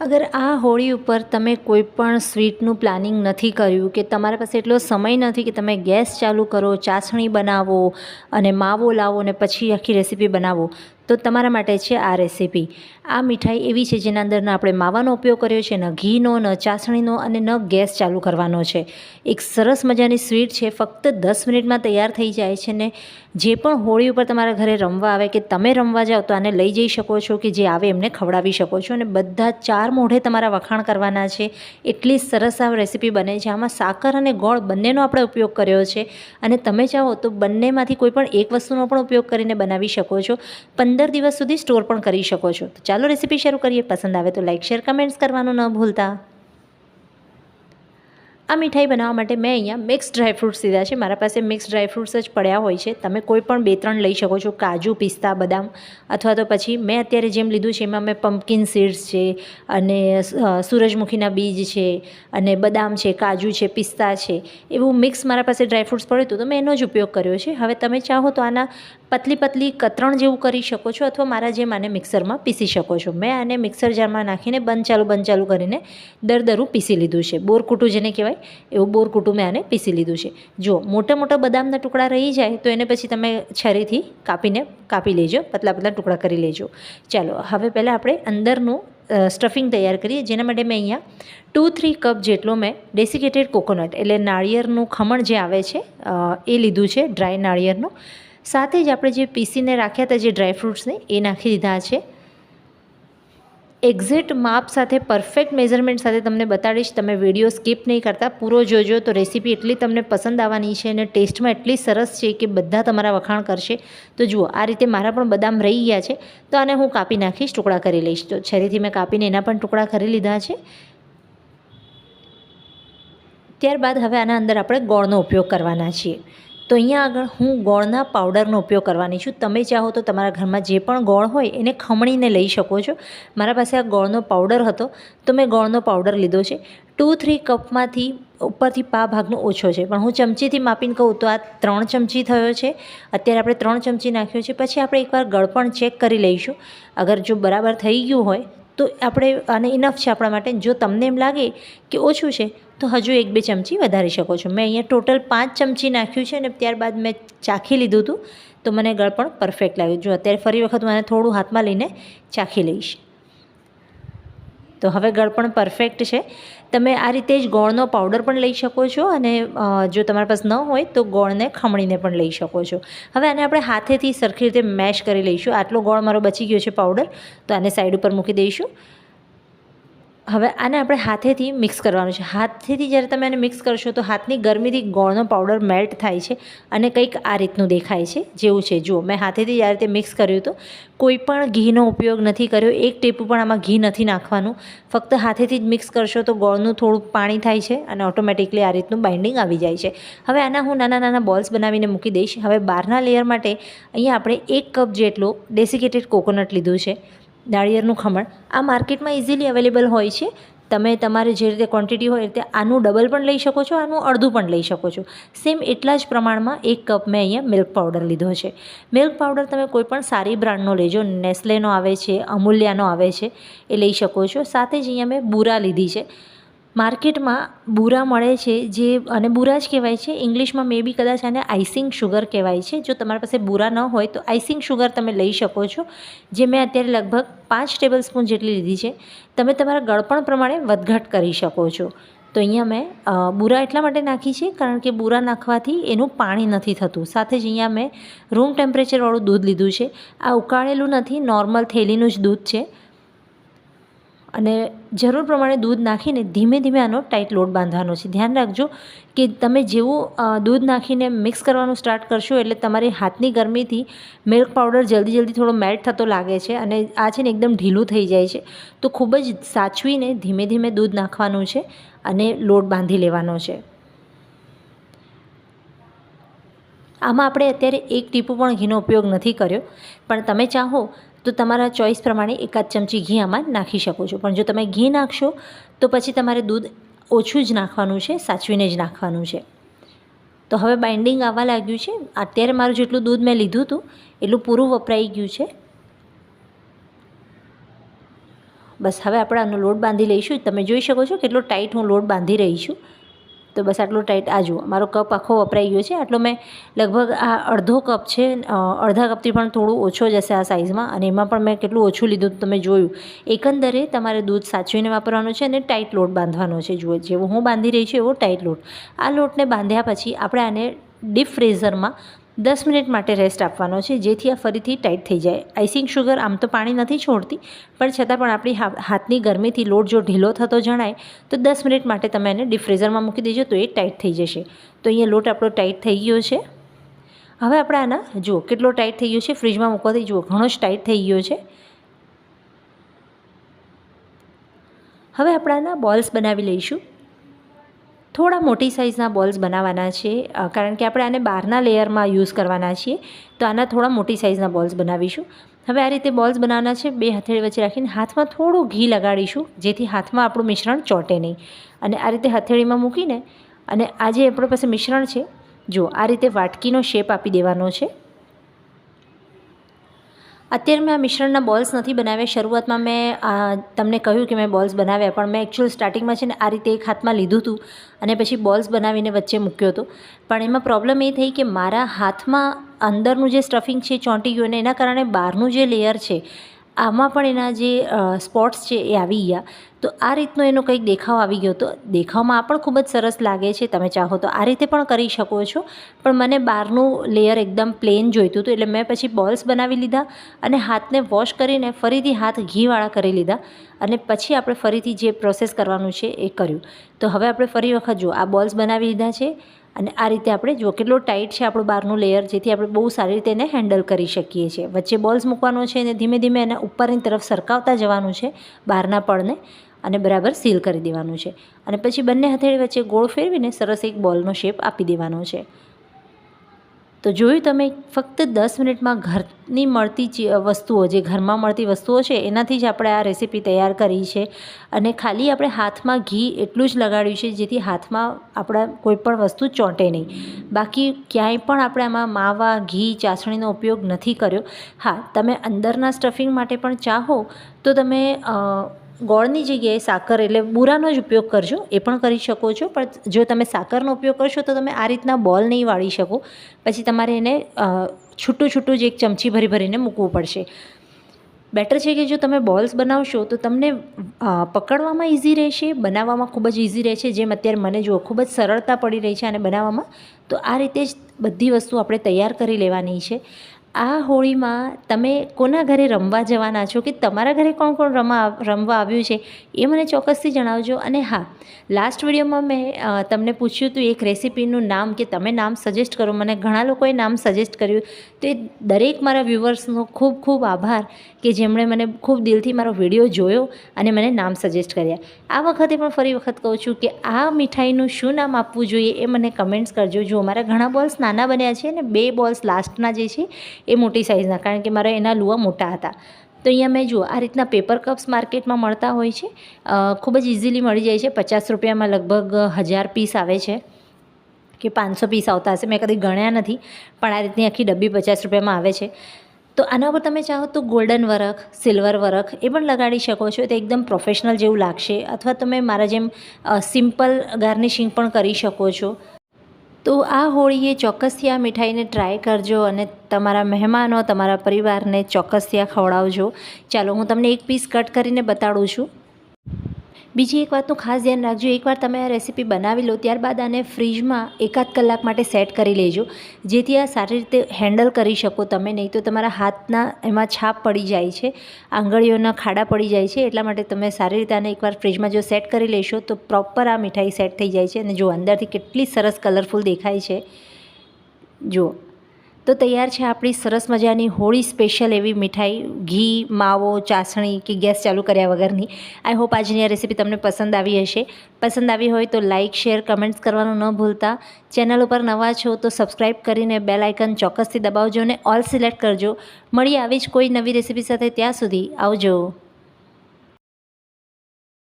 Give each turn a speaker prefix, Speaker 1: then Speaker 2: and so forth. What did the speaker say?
Speaker 1: અગર આ હોળી ઉપર તમે કોઈ પણ સ્વીટનું પ્લાનિંગ નથી કર્યું, કે તમારા પાસે એટલો સમય નથી કે તમે ગેસ ચાલુ કરો, ચાસણી બનાવો અને માવો લાવો અને પછી આખી રેસીપી બનાવો તો તમારા માટે છે આ રેસીપી. આ મીઠાઈ એવી છે જેના અંદર આપણે માવાનો ઉપયોગ કર્યો છે, ન ઘીનો, ન ચાસણીનો અને ન ગેસ ચાલુ કરવાનો છે. એક સરસ મજાની સ્વીટ છે, ફક્ત દસ મિનિટમાં તૈયાર થઈ જાય છે ને જે પણ હોળી ઉપર તમારા ઘરે રમવા આવે કે તમે રમવા જાઓ તો આને લઈ જઈ શકો છો કે જે આવે એમને ખવડાવી શકો છો અને બધા ચાર મોઢે તમારા વખાણ કરવાના છે. એટલી સરસ આ રેસીપી બને છે. આમાં સાકર અને ગોળ બંનેનો આપણે ઉપયોગ કર્યો છે અને તમે ચાહો તો બંનેમાંથી કોઈ પણ એક વસ્તુનો પણ ઉપયોગ કરીને બનાવી શકો છો. પંદર દિવસ સુધી સ્ટોર પણ કરી શકો છો. તો ચાલો રેસીપી શરૂ કરીએ. પસંદ આવે તો લાઇક શેર કમેન્ટ્સ કરવાનું ન ભૂલતા. આ મીઠાઈ બનાવવા માટે મેં અહીંયા મિક્સ ડ્રાયફ્રૂટ્સ લીધા છે. મારા પાસે મિક્સ ડ્રાયફ્રૂટ્સ જ પડ્યા હોય છે. તમે કોઈ પણ બે ત્રણ લઈ શકો છો. કાજુ, પિસ્તા, બદામ અથવા તો પછી મેં અત્યારે જેમ લીધું છે એમાં મેં પમ્પકિન સીડ્સ છે અને સૂરજમુખીના બીજ છે અને બદામ છે, કાજુ છે, પિસ્તા છે. એવું મિક્સ મારા પાસે ડ્રાયફ્રૂટ્સ પડ્યું હતું તો મેં એનો જ ઉપયોગ કર્યો છે. હવે તમે ચાહો તો આના પતલી પતલી કતરણ જેવું કરી શકો છો અથવા મારા જેમ આને મિક્સરમાં પીસી શકો છો. મેં આને મિક્સર જારમાં નાખીને બંધ ચાલુ બંધ ચાલુ કરીને દરદરું પીસી લીધું છે. બોરકૂટું જેને કહેવાય, એવું બોરકૂટું મેં આને પીસી લીધું છે. જો મોટા મોટા બદામના ટુકડા રહી જાય તો એને પછી તમે છરીથી કાપીને કાપી લેજો, પતલા પતલા ટુકડા કરી લેજો. ચાલો, હવે પહેલાં આપણે અંદરનું સ્ટફિંગ તૈયાર કરીએ. જેના માટે મેં અહીંયા ટુ થ્રી કપ જેટલો મેં ડેસિકેટેડ કોકોનટ એટલે નાળિયેરનું ખમણ જે આવે છે એ લીધું છે, ડ્રાય નાળિયેરનું. સાથે જ આપણે જે પીસીને રાખ્યા હતા જે ડ્રાયફ્રૂટ્સને એ નાખી દીધા છે. એક્ઝેક્ટ માપ સાથે પરફેક્ટ મેઝરમેન્ટ સાથે તમને બતાડીશ. તમે વીડિયો સ્કીપ નહીં કરતા, પૂરો જોજો તો રેસીપી એટલી તમને પસંદ આવવાની છે અને ટેસ્ટમાં એટલી સરસ છે કે બધા તમારા વખાણ કરશે. તો જુઓ, આ રીતે મારા પણ બદામ રહી ગયા છે. તો આને હું કાપી નાખીશ, ટુકડા કરી લઈશ. તો છેરીથી મેં કાપીને એના પણ ટુકડા કરી લીધા છે. ત્યારબાદ હવે આના અંદર આપણે ગોળનો ઉપયોગ કરવાના છીએ. તો અહીંયા આગળ હું ગોળના પાવડરનો ઉપયોગ કરવાની છું. તમે ચાહો તો તમારા ઘરમાં જે પણ ગોળ હોય એને ખમણીને લઈ શકો છો. મારા પાસે આ ગોળનો પાવડર હતો તો મેં ગોળનો પાવડર લીધો છે. ટુ થ્રી કપમાંથી ઉપરથી પા ભાગનો ઓછો છે. પણ હું ચમચીથી માપીને કહું તો આ ત્રણ ચમચી થયો છે. અત્યારે આપણે ત્રણ ચમચી નાખ્યો છે. પછી આપણે એકવાર ગળપણ ચેક કરી લઈશું. અગર જો બરાબર થઈ ગયું હોય તો આપણે આને ઇનફ છે આપણા માટે. જો તમને એમ લાગે કે ઓછું છે તો હજુ એક બે ચમચી વધારી શકો છો. મેં અહીંયા ટોટલ પાંચ ચમચી નાખ્યું છે અને ત્યારબાદ મેં ચાખી લીધું હતું. તો મને ગળપણ પરફેક્ટ લાગ્યું. જો અત્યારે ફરી વખત આને થોડું હાથમાં લઈને ચાખી લઈશ. તો હવે ગળપણ પરફેક્ટ છે. તમે આ રીતે જ ગોળનો પાવડર પણ લઈ શકો છો અને જો તમારી પાસે ન હોય તો ગોળને ખમણીને પણ લઈ શકો છો. હવે આને આપણે હાથેથી સરખી રીતે મેશ કરી લઈશું. આટલો ગોળ મારો બચી ગયો છે પાવડર તો આને સાઈડ ઉપર મૂકી દઈશું. હવે આને આપણે હાથેથી મિક્સ કરવાનું છે. હાથેથી જ્યારે તમે આને મિક્સ કરશો તો હાથની ગરમીથી ગોળનો પાવડર મેલ્ટ થાય છે અને કંઈક આ રીતનું દેખાય છે, જેવું છે. જુઓ, મેં હાથેથી જ્યારે તે મિક્સ કર્યું તો કોઈ પણ ઘીનો ઉપયોગ નથી કર્યો. એક ટીપું પણ આમાં ઘી નથી નાખવાનું. ફક્ત હાથેથી જ મિક્સ કરશો તો ગોળનું થોડું પાણી થાય છે અને ઓટોમેટિકલી આ રીતનું બાઇન્ડિંગ આવી જાય છે. હવે આના હું નાના નાના બોલ્સ બનાવીને મૂકી દઈશ. હવે બહારના લેયર માટે અહીંયા આપણે એક કપ જેટલો ડેસિકેટેડ કોકોનટ લીધું છે. નાળિયેરનું ખમણ. આ માર્કેટમાં ઇઝીલી અવેલેબલ હોય છે. તમે તમારે જે રીતે ક્વોન્ટિટી હોય રીતે આનું ડબલ પણ લઈ શકો છો, આનું અડધું પણ લઈ શકો છો. સેમ એટલા જ પ્રમાણમાં એક કપ મેં અહીંયા મિલ્ક પાવડર લીધો છે. મિલ્ક પાવડર તમે કોઈ પણ સારી બ્રાન્ડનો લેજો નેસ્લેનો આવે છે અમૂલ્યાનો આવે છે, એ લઈ શકો છો. સાથે જ અહીંયા મેં બુરા લીધી છે. માર્કેટમાં બુરા મળે છે જે, અને બુરા જ કહેવાય છે. ઇંગ્લિશમાં મે બી કદાચ આને આઈસિંગ શુગર કહેવાય છે. જો તમારી પાસે બુરા ન હોય તો આઈસિંગ શુગર તમે લઈ શકો છો, જે મેં અત્યારે લગભગ પાંચ ટેબલ સ્પૂન જેટલી લીધી છે. તમે તમારા ગળપણ પ્રમાણે વધઘટ કરી શકો છો. તો અહીંયા મેં બુરા એટલા માટે નાખી છે કારણ કે બુરા નાખવાથી એનું પાણી નથી થતું. સાથે જ અહીંયા મેં રૂમ ટેમ્પરેચરવાળું દૂધ લીધું છે. આ ઉકાળેલું નથી, નોર્મલ થેલીનું જ દૂધ છે. અને જરૂર પ્રમાણે દૂધ નાખીને ધીમે ધીમે આનો ટાઈટ લોટ બાંધવાનો છે. ધ્યાન રાખજો કે તમે જેવું દૂધ નાખીને મિક્સ કરવાનું સ્ટાર્ટ કરશો એટલે તમારી હાથની ગરમીથી મિલ્ક પાવડર જલ્દી જલ્દી થોડો મેલ્ટ થતો લાગે છે અને આ છે ને એકદમ ઢીલું થઈ જાય છે. તો ખૂબ જ સાચવીને ધીમે ધીમે દૂધ નાખવાનું છે અને લોટ બાંધી લેવાનો છે. આમાં આપણે અત્યારે એક ટીપું પણ ઘીનો ઉપયોગ નથી કર્યો. પણ તમે ચાહો તો તમારા ચોઈસ પ્રમાણે એકાદ ચમચી ઘી આમાં નાખી શકો છો. પણ જો તમે ઘી નાખશો, તો પછી તમારે દૂધ ઓછું જ નાખવાનું છે, સાચવીને જ નાખવાનું છે. તો હવે બાઇન્ડિંગ આવવા લાગ્યું છે. અત્યારે મારું જેટલું દૂધ મેં લીધું હતું, એટલું પૂરું વપરાઈ ગયું છે. બસ હવે આપણે આનો લોટ બાંધી લઈશું. તમે જોઈ શકો છો કેટલો ટાઈટ હું લોટ બાંધી રહી છું. તો બસ આટલો ટાઈટ. આ મારો કપ આખો વપરાઈ ગયો છે. આટલો મેં લગભગ આ અડધો કપ છે અડધા કપથી પણ થોડું ઓછો જ હશે આ સાઇઝમાં અને એમાં પણ મેં કેટલું ઓછું લીધું તમે જોયું. એકંદરે તમારે દૂધ સાચવીને વાપરવાનું છે અને ટાઈટ લોટ બાંધવાનો છે. જુઓ, જેવો હું બાંધી રહી છું એવો ટાઈટ લોટ. આ લોટને બાંધ્યા પછી આપણે આને ડીપ ફ્રીઝરમાં દસ મિનિટ માટે રેસ્ટ આપવાનો છે, જેથી આ ફરીથી ટાઈટ થઈ જાય. આઈસિંગ શુગર આમ તો પાણી નથી છોડતી, પણ છતાં પણ આપણી હાથની ગરમીથી લોટ જો ઢીલો થતો જણાય, તો દસ મિનિટ માટે તમે એને ડિફ્રેઝરમાં મૂકી દેજો, તો એ ટાઈટ થઈ જશે. તો અહીંયા લોટ આપણો ટાઈટ થઈ ગયો છે. હવે આપણે આના, જુઓ, કેટલો ટાઈટ થઈ ગયો છે. ફ્રીજમાં મૂકવાથી જુઓ, ઘણો જ ટાઈટ થઈ ગયો છે. હવે આપણે આના બોલ્સ બનાવી લઈશું. થોડા મોટી સાઇઝના બોલ્સ બનાવવાના છે કારણ કે આપણે આને બહારના લેયરમાં યુઝ કરવાના છીએ, તો આના થોડા મોટી સાઇઝના બોલ્સ બનાવીશું. હવે આ રીતે બોલ્સ બનાવવાના છે, બે હથેળી વચ્ચે રાખીને હાથમાં થોડું ઘી લગાડીશું, જેથી હાથમાં આપણું મિશ્રણ ચોંટે નહીં. અને આ રીતે હથેળીમાં મૂકીને, અને આ જે આપણી પાસે મિશ્રણ છે જો આ રીતે વાટકીનો શેપ આપી દેવાનો છે. અત્યારે મેં આ મિશ્રણના બોલ્સ નથી બનાવ્યા. શરૂઆતમાં મેં તમને કહ્યું કે મેં બોલ્સ બનાવ્યા, પણ મેં એકચ્યુઅલ સ્ટાર્ટિંગમાં છે ને આ રીતે એક હાથમાં લીધું હતું અને પછી બોલ્સ બનાવીને વચ્ચે મૂક્યો હતો. પણ એમાં પ્રોબ્લેમ એ થઈ કે મારા હાથમાં અંદરનું જે સ્ટફિંગ છે, ચોંટી ગયું અને એના કારણે બહારનું જે લેયર છે આમાં પણ એના જે સ્પોટ્સ છે એ આવી ગયા. તો આ રીતનો એનો કંઈક દેખાવ આવી ગયો. તો દેખાવમાં આ પણ ખૂબ જ સરસ લાગે છે, તમે ચાહો તો. આ રીતે પણ કરી શકો છો. પણ મને બહારનું લેયર એકદમ પ્લેન જોઈતું હતું એટલે મેં પછી બોલ્સ બનાવી લીધા અને હાથને વોશ કરીને ફરીથી હાથ ઘીવાળા કરી લીધા અને પછી આપણે ફરીથી જે પ્રોસેસ કરવાનું છે એ કર્યું. તો હવે આપણે ફરી વખત જો આ બોલ્સ બનાવી લીધા છે. અને આ રીતે આપણે જો કેટલો ટાઈટ છે આપણું બહારનું લેયર જેથી આપણે બહુ સારી રીતે એને હેન્ડલ કરી શકીએ છીએ. વચ્ચે બોલ્સ મૂકવાનો છે અને ધીમે ધીમે એને ઉપરની તરફ સરકાવતા જવાનું છે બહારના પડને અને બરાબર સીલ કરી દેવાનું છે. અને પછી બંને હથેળી વચ્ચે ગોળ ફેરવીને સરસ એક બોલનો શેપ આપી દેવાનો છે. તો જોયું તમે, ફક્ત દસ મિનિટમાં ઘરની મળતી વસ્તુઓ, જે ઘરમાં મળતી વસ્તુઓ છે, એનાથી જ આપણે આ રેસીપી તૈયાર કરી છે. અને ખાલી આપણે હાથમાં ઘી એટલું જ લગાડ્યું છે, જેથી હાથમાં આપણા કોઈપણ વસ્તુ ચોંટે નહીં. બાકી ક્યાંય પણ આપણે આમાં માવા, ઘી, ચાસણીનો ઉપયોગ નથી કર્યો. હા, તમે અંદરના સ્ટફિંગ માટે પણ ચાહો તો તમે ગોળની જગ્યાએ સાકર એટલે બુરાનો જ ઉપયોગ કરજો, એ પણ કરી શકો છો. પણ જો તમે સાકરનો ઉપયોગ કરશો તો તમે આ રીતના બોલ નહીં વાળી શકો. પછી તમારે એને છૂટું છૂટું જ એક ચમચી ભરી ભરીને મૂકવું પડશે. બેટર છે કે જો તમે બોલ્સ બનાવશો તો તમને પકડવામાં ઇઝી રહેશે, બનાવવામાં ખૂબ જ ઇઝી રહેશે. જેમ અત્યારે મને જુઓ, ખૂબ જ સરળતા પડી રહી છે આને બનાવવામાં. તો આ રીતે જ બધી વસ્તુ આપણે તૈયાર કરી લેવાની છે. આ હોળીમાં તમે કોના ઘરે રમવા જવાના છો? કે તમારા ઘરે કોણ કોણ રમવા રમવા આવ્યું છે? એ મને ચોક્કસથી જણાવજો. અને હા લાસ્ટ વિડીયોમાં મેં તમને પૂછ્યું હતું એક રેસીપીનું નામ કે તમે નામ સજેસ્ટ કરો. મને ઘણા લોકોએ નામ સજેસ્ટ કર્યું. તો એ દરેક મારા વ્યૂવર્સનો ખૂબ ખૂબ આભાર કે જેમણે મને ખૂબ દિલથી મારો વીડિયો જોયો અને મને નામ સજેસ્ટ કર્યા. આ વખતે પણ ફરી વખત કહું છું કે આ મીઠાઈનું શું નામ આપવું જોઈએ એ મને કમેન્ટ્સ કરજો. જો મારા ઘણા બોલ્સ નાના બન્યા છે અને બે બોલ્સ લાસ્ટના જે છે એ મોટી સાઇઝના કારણ કે મારા એના લુઆ મોટા હતા. તો અહીંયા મેં જુઓ, આ રીતના પેપર કપ્સ માર્કેટમાં મળતા હોય છે. ખૂબ જ ઇઝીલી મળી જાય છે. પચાસ રૂપિયામાં લગભગ હજાર પીસ આવે છે કે પાંચસો પીસ આવતા હશે. મેં કદી ગણ્યા નથી, પણ આ રીતની આખી ડબ્બી પચાસ રૂપિયામાં આવે છે. તો આના પર તમે ચાહો તો ગોલ્ડન વર્ક સિલ્વર વર્ક એ પણ લગાડી શકો છો. તે એકદમ પ્રોફેશનલ જેવું લાગશે. અથવા તમે મારા જેમ સિમ્પલ ગાર્નિશિંગ પણ કરી શકો છો. તો આ હોળીએ ચોક્કસથી આ મીઠાઈને ટ્રાય કરજો અને તમારા મહેમાનો, તમારા પરિવારને ચોક્કસથી આ ખવડાવજો. ચાલો, હું તમને એક પીસ કટ કરીને બતાડું છું. બીજી એક વાતનું ખાસ ધ્યાન રાખજો. એકવાર તમે આ રેસીપી બનાવી લો ત્યારબાદ આને ફ્રીજમાં એકાદ કલાક માટે સેટ કરી લેજો. જેથી આ સારી રીતે હેન્ડલ કરી શકો તમે. નહીં તો તમારા હાથના એમાં છાપ પડી જાય છે. આંગળીઓના ખાડા પડી જાય છે. એટલા માટે તમે સારી રીતે આને એકવાર ફ્રીજમાં જો સેટ કરી લેશો તો પ્રોપર આ મીઠાઈ સેટ થઈ જાય છે. અને જો અંદરથી કેટલી સરસ કલરફુલ દેખાય છે. જુઓ. તો તૈયાર છે આપણી સરસ મજાની હોળી સ્પેશિયલ એવી મીઠાઈ, ઘી, માવો, ચાસણી કે ગેસ ચાલુ કર્યા વગરની. આઈ હોપ આજની આ રેસીપી તમને પસંદ આવી હશે. પસંદ આવી હોય તો લાઇક શેર, કમેન્ટ્સ કરવાનું ન ભૂલતા. ચેનલ ઉપર નવા છો તો સબસ્ક્રાઈબ કરીને બેલ આઇકન ચોક્કસથી દબાવજો અને ઓલ સિલેક્ટ કરજો. મળી આવી જ કોઈ નવી રેસીપી સાથે ત્યાં સુધી આવજો.